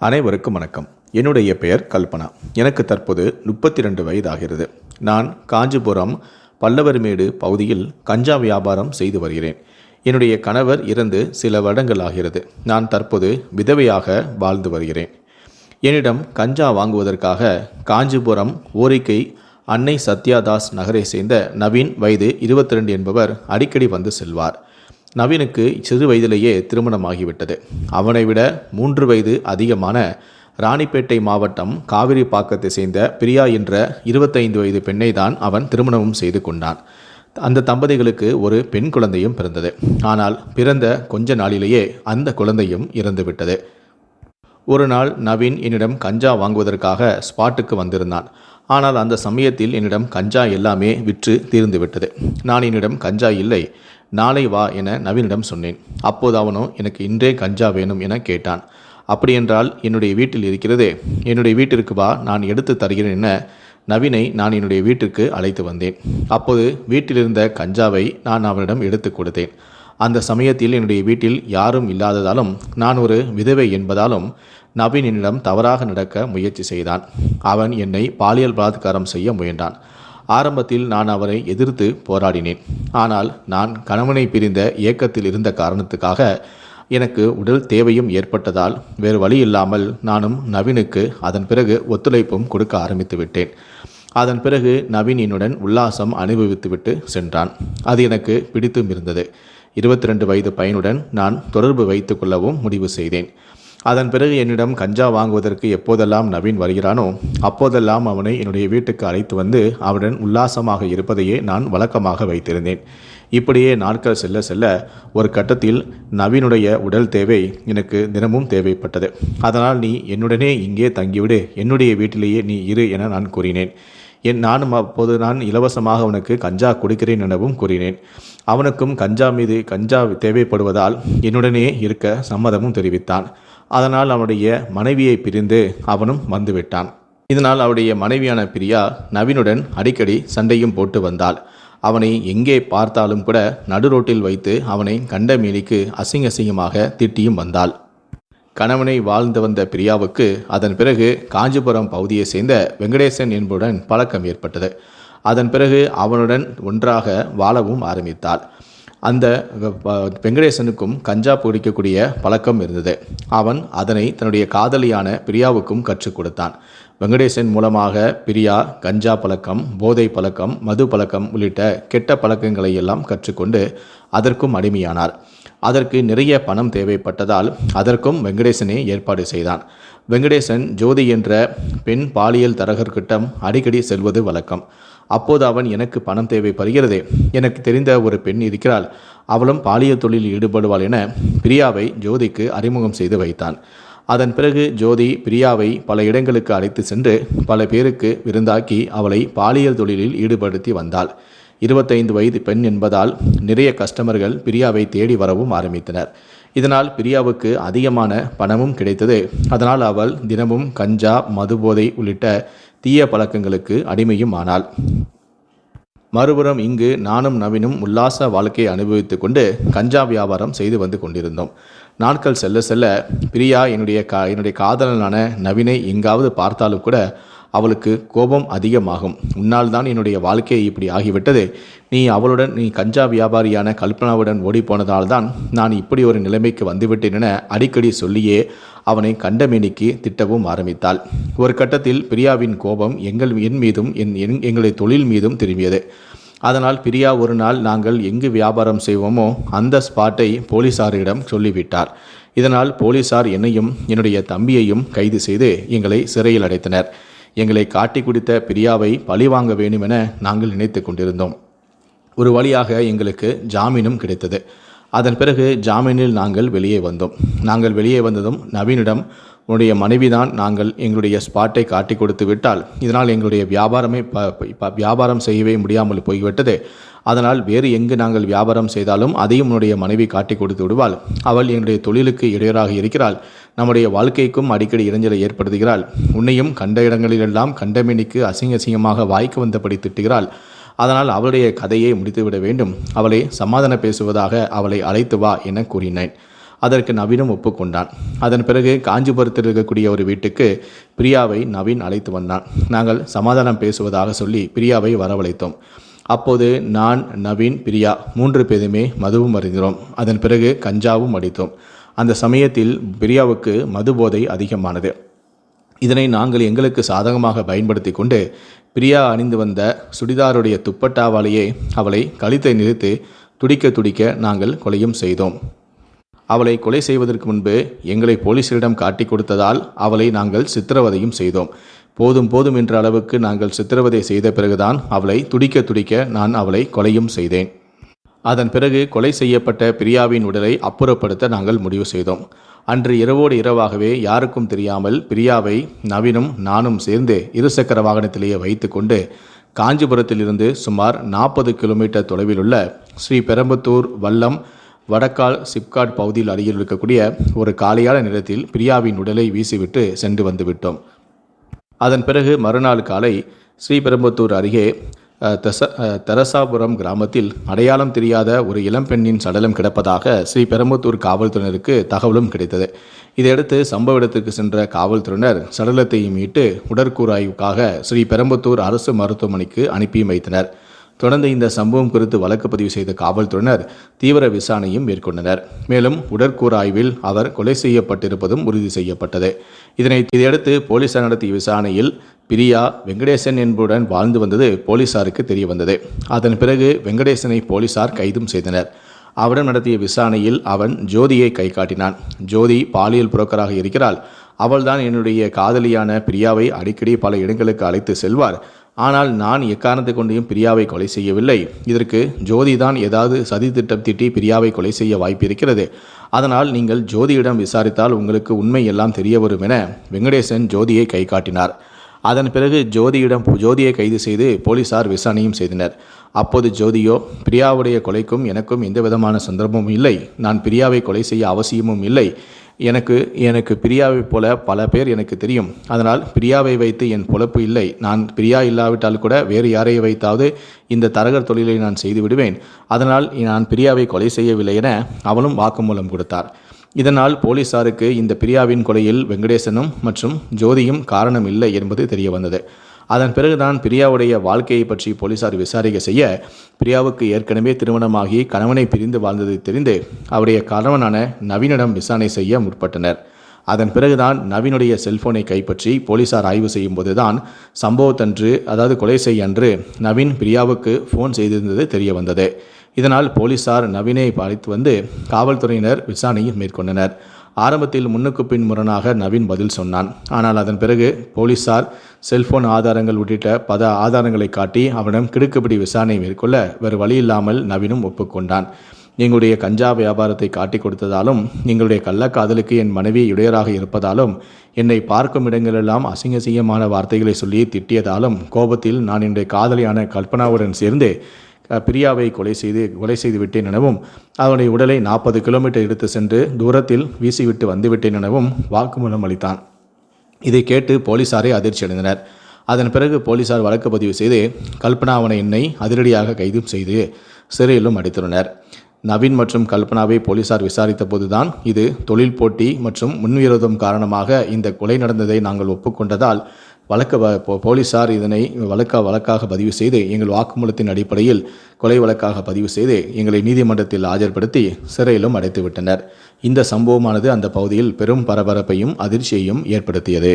அனைவருக்கும் வணக்கம். என்னுடைய பெயர் கல்பனா. எனக்கு தற்போது முப்பத்தி ரெண்டு வயதாகிறது. நான் காஞ்சிபுரம் பல்லவர்மேடு பகுதியில் கஞ்சா வியாபாரம் செய்து வருகிறேன். என்னுடைய கணவர் இறந்து சில வருடங்கள் ஆகிறது நான் தற்போது விதவையாக வாழ்ந்து வருகிறேன். என்னிடம் கஞ்சா வாங்குவதற்காக காஞ்சிபுரம் ஓரிக்கை அன்னை சத்யாதாஸ் நகரை சேர்ந்த நவீன் வயது 22 என்பவர் அடிக்கடி வந்து செல்வார். நவீனுக்கு சிறு வயதிலேயே திருமணமாகிவிட்டது. அவனை விட மூன்று வயது அதிகமான ராணிப்பேட்டை மாவட்டம் காவிரி பாக்கத்தை சேர்ந்த பிரியா என்ற இருபத்தைந்து வயது பெண்ணை தான் அவன் திருமணமும் செய்து கொண்டான். அந்த தம்பதிகளுக்கு ஒரு பெண் குழந்தையும் பிறந்தது. ஆனால் பிறந்த கொஞ்ச நாளிலேயே அந்த குழந்தையும் இறந்துவிட்டது. ஒரு நாள் நவீன் என்னிடம் கஞ்சா வாங்குவதற்காக ஸ்பாட்டுக்கு வந்திருந்தான். ஆனால் அந்த சமயத்தில் என்னிடம் கஞ்சா எல்லாமே விற்று தீர்ந்து விட்டது நான் என்னிடம் கஞ்சா இல்லை நாளை வா என நவீனிடம் சொன்னேன். அப்போது அவனோ எனக்கு இன்றே கஞ்சா வேணும் என கேட்டான். அப்படியென்றால் என்னுடைய வீட்டில் இருக்கிறதே என்னுடைய வீட்டிற்கு வா நான் எடுத்து தருகிறேன் என நவீனை நான் என்னுடைய வீட்டிற்கு அழைத்து வந்தேன். அப்போது வீட்டிலிருந்த கஞ்சாவை நான் அவனிடம் எடுத்து கொடுத்தேன். அந்த சமயத்தில் என்னுடைய வீட்டில் யாரும் இல்லாததாலும் நான் ஒரு விதவை என்பதாலும் நவீன் என்னிடம் தவறாக நடக்க முயற்சி செய்தான். அவன் என்னை பாலியல் பலாத்காரம் செய்ய முயன்றான். ஆரம்பத்தில் நான் அவரை எதிர்த்து போராடினேன். ஆனால் நான் கணவனை பிரிந்த இயக்கத்தில் இருந்த காரணத்துக்காக எனக்கு உடல் தேவையும் ஏற்பட்டதால் வேறு வழி இல்லாமல் நானும் நவீனுக்கு அதன் பிறகு ஒத்துழைப்பும் கொடுக்க ஆரம்பித்து விட்டேன். அதன் பிறகு நவீன் என்னுடன் உல்லாசம் அனுபவித்துவிட்டு சென்றான். அது எனக்கு பிடித்தும் இருந்தது. இருபத்தி ரெண்டு வயது பையனுடன் நான் தொடர்பு வைத்துக்கொள்ளவும் முடிவு செய்தேன். அதன் பிறகு என்னிடம் கஞ்சா வாங்குவதற்கு எப்போதெல்லாம் நவீன் வருகிறானோ அப்போதெல்லாம் அவனை என்னுடைய வீட்டுக்கு அழைத்து வந்து அவனுடன் உல்லாசமாக இருப்பதையே நான் வழக்கமாக வைத்திருந்தேன். இப்படியே நாட்கள் செல்ல செல்ல ஒரு கட்டத்தில் நவீனுடைய உடல் தேவை எனக்கு தினமும் தேவைப்பட்டது. அதனால் நீ என்னுடனே இங்கே தங்கிவிடு என்னுடைய வீட்டிலேயே நீ இரு என நான் கூறினேன். என் நானும் அப்போது நான் இலவசமாக அவனுக்கு கஞ்சா கொடுக்கிறேன் எனவும் கூறினேன். அவனுக்கும் கஞ்சா மீது கஞ்சா தேவைப்படுவதால் என்னுடனே இருக்க சம்மதமும் தெரிவித்தான். அதனால் அவனுடைய மனைவியை பிரிந்து அவனும் வந்துவிட்டான். இதனால் அவருடைய மனைவியான பிரியா நவீனுடன் அடிக்கடி சண்டையும் போட்டு வந்தாள். அவனை எங்கே பார்த்தாலும் கூட நடு ரோட்டில் வைத்து அவனை கண்டமேனிக்கு அசிங்க அசிங்கமாக திட்டியும் வந்தாள். கணவனை வாழ்ந்து வந்த பிரியாவுக்கு அதன் பிறகு காஞ்சிபுரம் பகுதியை சேர்ந்த வெங்கடேசன் என்புடன் பழக்கம் ஏற்பட்டது. அதன் பிறகு அவனுடன் ஒன்றாக வாழவும் ஆரம்பித்தாள். அந்த வெங்கடேசனுக்கும் கஞ்சா பிடிக்கக்கூடிய பழக்கம் இருந்தது. அவன் அதனை தன்னுடைய காதலியான பிரியாவுக்கும் கற்றுக் கொடுத்தான். வெங்கடேசன் மூலமாக பிரியா கஞ்சா பழக்கம் போதை பழக்கம் மது பழக்கம் உள்ளிட்ட கெட்ட பழக்கங்களை எல்லாம் கற்றுக்கொண்டு அதற்கும் அடிமையானார். அதற்கு நிறைய பணம் தேவைப்பட்டதால் அதற்கும் வெங்கடேசனே ஏற்பாடு செய்தான். வெங்கடேசன் ஜோதி என்ற பெண் பாலியல் தரகர்கிட்டம் அடிக்கடி செல்வது வழக்கம். அப்போது அவன் எனக்கு பணம் தேவைப்படுகிறது எனக்கு தெரிந்த ஒரு பெண் இருக்கிறாள். அவளும் பாலியல் தொழிலில் ஈடுபடுவாள் என பிரியாவை ஜோதிக்கு அறிமுகம் செய்து வைத்தான் அதன் பிறகு ஜோதி பிரியாவை பல இடங்களுக்கு அழைத்து சென்று பல பேருக்கு விருந்தாக்கி அவளை பாலியல் தொழிலில் ஈடுபடுத்தி வந்தாள். இருபத்தைந்து வயது பெண் என்பதால் நிறைய கஸ்டமர்கள் பிரியாவை தேடி வரவும் ஆரம்பித்தனர். இதனால் பிரியாவுக்கு அதிகமான பணமும் கிடைத்தது. அதனால் அவள் தினமும் கஞ்சா மதுபோதை உள்ளிட்ட தீய பழக்கங்களுக்கு அடிமையும் ஆனாள் மறுபுறம் இங்கு நானும் நவீனும் உல்லாச வாழ்க்கையை அனுபவித்துக் கொண்டு கஞ்சா வியாபாரம் செய்து வந்து கொண்டிருந்தோம். நாட்கள் செல்ல செல்ல பிரியா என்னுடைய கா என்னுடைய காதலனான நவீனை எங்காவது பார்த்தாலும் கூட அவளுக்கு கோபம் அதிகமாகும். உன்னால் தான் என்னுடைய வாழ்க்கை இப்படி ஆகிவிட்டது. நீ அவளுடன் நீ கஞ்சா வியாபாரியான கல்பனாவுடன் ஓடிப்போனதால் தான் நான் இப்படி ஒரு நிலைமைக்கு வந்துவிட்டேன் என அடிக்கடி சொல்லியே அவனை கண்டமேனிக்கு திட்டவும் ஆரம்பித்தாள். ஒரு கட்டத்தில் பிரியாவின் கோபம் எங்கள் என் மீதும் என் என்- எங்களுடைய தொழில் மீதும் திரும்பியது. அதனால் பிரியா ஒரு நாள் நாங்கள் எங்கு வியாபாரம் செய்வோமோ அந்த ஸ்பாட்டை போலீசாரிடம் சொல்லிவிட்டார். இதனால் போலீசார் என்னையும் என்னுடைய தம்பியையும் கைது செய்து எங்களை சிறையில் அடைத்தனர். எங்களை காட்டி குடித்த பிரியாவை பழிவாங்க வேண்டும் என நாங்கள் நினைத்து கொண்டிருந்தோம். ஒரு வழியாக எங்களுக்கு ஜாமீனும் கிடைத்தது. அதன் பிறகு ஜாமீனில் நாங்கள் வெளியே வந்தோம். நாங்கள் வெளியே வந்ததும் நவீனிடம் உன்னுடைய மனைவிதான் நாங்கள் எங்களுடைய ஸ்பாட்டை காட்டி கொடுத்து விட்டால் இதனால் எங்களுடைய வியாபாரமே ப ப- வியாபாரம் செய்யவே முடியாமல் போய்விட்டது. அதனால் வேறு எங்கு நாங்கள் வியாபாரம் செய்தாலும் அதையும் உன்னுடைய மனைவி காட்டி கொடுத்து விடுவாள். அவள் எங்களுடைய தொழிலுக்கு இடையூறாக இருக்கிறாள். நம்முடைய வாழ்க்கைக்கும் அடிக்கடி இறைஞ்சலை ஏற்படுத்துகிறாள். உன்னையும் கண்ட இடங்களிலெல்லாம் கண்டமேனிக்கு அசிங்க அசிங்கமாக வாய்க்கு வந்தபடி திட்டுகிறாள். அதனால் அவளுடைய கதையை முடித்துவிட வேண்டும். அவளை சமாதான பேசுவதாக அவளை அழைத்து வா என கூறினேன். அதற்கு நவீனும் ஒப்புக்கொண்டான். அதன் பிறகு காஞ்சிபுரத்தில் இருக்கக்கூடிய ஒரு வீட்டுக்கு பிரியாவை நவீன் அழைத்து வந்தான். நாங்கள் சமாதானம் பேசுவதாக சொல்லி பிரியாவை வரவழைத்தோம். அப்போது நான் நவீன் பிரியா மூன்று பேருமே மதுவும் அறிந்தோம் அதன் பிறகு கஞ்சாவும் அடித்தோம். அந்த சமயத்தில் பிரியாவுக்கு மது போதை அதிகமானது. இதனை நாங்கள் எங்களுக்கு சாதகமாக பயன்படுத்தி கொண்டு பிரியா அணிந்து வந்த சுடிதாருடைய துப்பட்டாவாலேயே அவளை கழுத்தை நிறுத்து துடிக்க துடிக்க நாங்கள் கொலையும் செய்தோம். அவளை கொலை செய்வதற்கு முன்பு எங்களை போலீசரிடம் காட்டி கொடுத்ததால் அவளை நாங்கள் சித்திரவதையும் செய்தோம். போதும் போதும் என்ற அளவுக்கு நாங்கள் சித்திரவதை செய்த பிறகுதான் அவளை துடிக்க துடிக்க நான் அவளை கொலையும் செய்தேன். அதன் பிறகு கொலை செய்யப்பட்ட பிரியாவின் உடலை அப்புறப்படுத்த நாங்கள் முடிவு செய்தோம். அன்று இரவோடு இரவாகவே யாருக்கும் தெரியாமல் பிரியாவை நவீனும் நானும் சேர்ந்து இருசக்கர வாகனத்திலேயே வைத்துக்கொண்டு காஞ்சிபுரத்திலிருந்து சுமார் நாற்பது கிலோமீட்டர் தொலைவில் உள்ள ஸ்ரீ பெரம்பத்தூர் வல்லம் வடக்கால் சிப்காட் பகுதியில் அருகில் இருக்கக்கூடிய ஒரு காலியான நிலத்தில் பிரியாவின் உடலை வீசிவிட்டு சென்று வந்துவிட்டோம். அதன் பிறகு மறுநாள் காலை ஸ்ரீபெரும்புத்தூர் அருகே தெச தரசாபுரம் தெரசாபுரம் கிராமத்தில் அடையாளம் தெரியாத ஒரு இளம்பெண்ணின் சடலம் கிடப்பதாக ஸ்ரீபெரும்புத்தூர் காவல்துறையினருக்கு தகவலும் கிடைத்தது. இதையடுத்து சம்பவ இடத்திற்கு சென்ற காவல்துறையினர் சடலத்தை மீட்டு உடற்கூறாய்வுக்காக ஸ்ரீபெரும்புத்தூர் அரசு மருத்துவமனைக்கு அனுப்பியும் வைத்தனர். தொடர்ந்து இந்த சம்பவம் குறித்து வழக்கு பதிவு செய்த காவல்துறையினர் தீவிர விசாரணையும் மேற்கொண்டனர். மேலும் உடற்கூறாய்வில் அவர் கொலை செய்யப்பட்டிருப்பதும் உறுதி செய்யப்பட்டது. இதனை இதையடுத்து போலீசார் நடத்திய விசாரணையில் பிரியா வெங்கடேசன் என்புடன் வாழ்ந்து வந்தது போலீசாருக்கு தெரிய வந்தது அதன் பிறகு வெங்கடேசனை போலீசார் கைதும் செய்தனர். அவரிடம் நடத்திய விசாரணையில் அவன் ஜோதியை கை காட்டினான். ஜோதி பாலியல் புரோக்கராக இருக்கிறாள். அவள்தான் என்னுடைய காதலியான பிரியாவை அடிக்கடி பல இடங்களுக்கு அழைத்து செல்வார். ஆனால் நான் எக்காரணத்தை கொண்டையும் பிரியாவை கொலை செய்யவில்லை. இதற்கு ஜோதி தான் ஏதாவது சதி திட்டம் திட்டி பிரியாவை கொலை செய்ய வாய்ப்பு இருக்கிறது. அதனால் நீங்கள் ஜோதியிடம் விசாரித்தால் உங்களுக்கு உண்மை எல்லாம் தெரிய வரும் என வெங்கடேசன் ஜோதியை கை காட்டினார். அதன் பிறகு ஜோதியிடம் ஜோதியை கைது செய்து போலீசார் விசாரணையும் செய்தனர். அப்போது ஜோதியோ பிரியாவுடைய கொலைக்கும் எனக்கும் எந்த விதமான சந்தர்ப்பமும் இல்லை. நான் பிரியாவை கொலை செய்ய அவசியமும் இல்லை. எனக்கு எனக்கு பிரியாவைப் போல பல பேர் எனக்கு தெரியும். அதனால் பிரியாவை வைத்து என் பொழப்பு இல்லை. நான் பிரியா இல்லாவிட்டால் கூட வேறு யாரை வைத்தாவது இந்த தரகர் தொழிலை நான் செய்து விடுவேன். அதனால் நான் பிரியாவை கொலை செய்யவில்லை என அவளும் வாக்குமூலம் கொடுத்தார். இதனால் போலீசாருக்கு இந்த பிரியாவின் கொலையில் வெங்கடேசனும் மற்றும் ஜோதியும் காரணம் இல்லை என்பது தெரிய வந்தது. அதன் பிறகுதான் பிரியாவுடைய வாழ்க்கையை பற்றி போலீசார் விசாரிக்க செய்ய பிரியாவுக்கு ஏற்கனவே திருமணமாகி கணவனை பிரிந்து வாழ்ந்தது தெரிந்து அவருடைய கணவனான நவீனிடம் விசாரணை செய்ய முற்பட்டனர். அதன் பிறகுதான் நவீனுடைய செல்போனை கைப்பற்றி போலீசார் ஆய்வு செய்யும் போதுதான் சம்பவத்தன்று அதாவது கொலை செய்ய அன்று நவீன் பிரியாவுக்கு ஃபோன் செய்திருந்தது தெரிய வந்தது இதனால் போலீசார் நவீனை அழைத்து வந்து காவல்துறையினர் விசாரணையை மேற்கொண்டனர். ஆரம்பத்தில் முன்னுக்கு பின் முரணாக நவீன் பதில் சொன்னான். ஆனால் அதன் பிறகு போலீசார் செல்போன் ஆதாரங்கள் உள்ளிட்ட பல ஆதாரங்களை காட்டி அவனிடம் கிடுக்குப்பிடி விசாரணை மேற்கொள்ள வேறு வழி இல்லாமல் நவீனும் ஒப்புக்கொண்டான். எங்களுடைய கஞ்சா வியாபாரத்தை காட்டி கொடுத்ததாலும் எங்களுடைய கள்ளக்காதலுக்கு என் மனைவி இடையராக இருப்பதாலும் என்னை பார்க்கும் இடங்களெல்லாம் அசிங்க அசிங்கமான வார்த்தைகளை சொல்லி திட்டியதாலும் கோபத்தில் நான் என்னுடைய காதலியான கல்பனாவுடன் சேர்ந்து பிரியாவை கொலை செய்து கொலை செய்து விட்டேன் எனவும் அவனுடைய உடலை நாற்பது கிலோமீட்டர் எடுத்து சென்று தூரத்தில் வீசிவிட்டு வந்துவிட்டேன் எனவும் வாக்குமூலம் அளித்தான். இதை கேட்டு போலீசாரே அதிர்ச்சி அடைந்தனர். அதன் பிறகு போலீசார் வழக்கு பதிவு செய்து அவனை என்னை அதிரடியாக கைதும் செய்து சிறையிலும் அடைத்துள்ளனர். நவீன் மற்றும் கல்பனாவை போலீசார் விசாரித்த போதுதான் இது தொழில் போட்டி மற்றும் முன்விரோதம் காரணமாக இந்த கொலை நடந்ததை நாங்கள் ஒப்புக்கொண்டதால் வழக்க வ- போலீசார் இதனை வழக்க வழக்காக பதிவு செய்து எங்கள் வாக்குமூலத்தின் அடிப்படையில் கொலை வழக்காக பதிவு செய்து எங்களை நீதிமன்றத்தில் ஆஜர்படுத்தி சிறையிலும் அடைத்துவிட்டனர் இந்த சம்பவமானது அந்த பகுதியில் பெரும் பரபரப்பையும் அதிர்ச்சியையும் ஏற்படுத்தியது.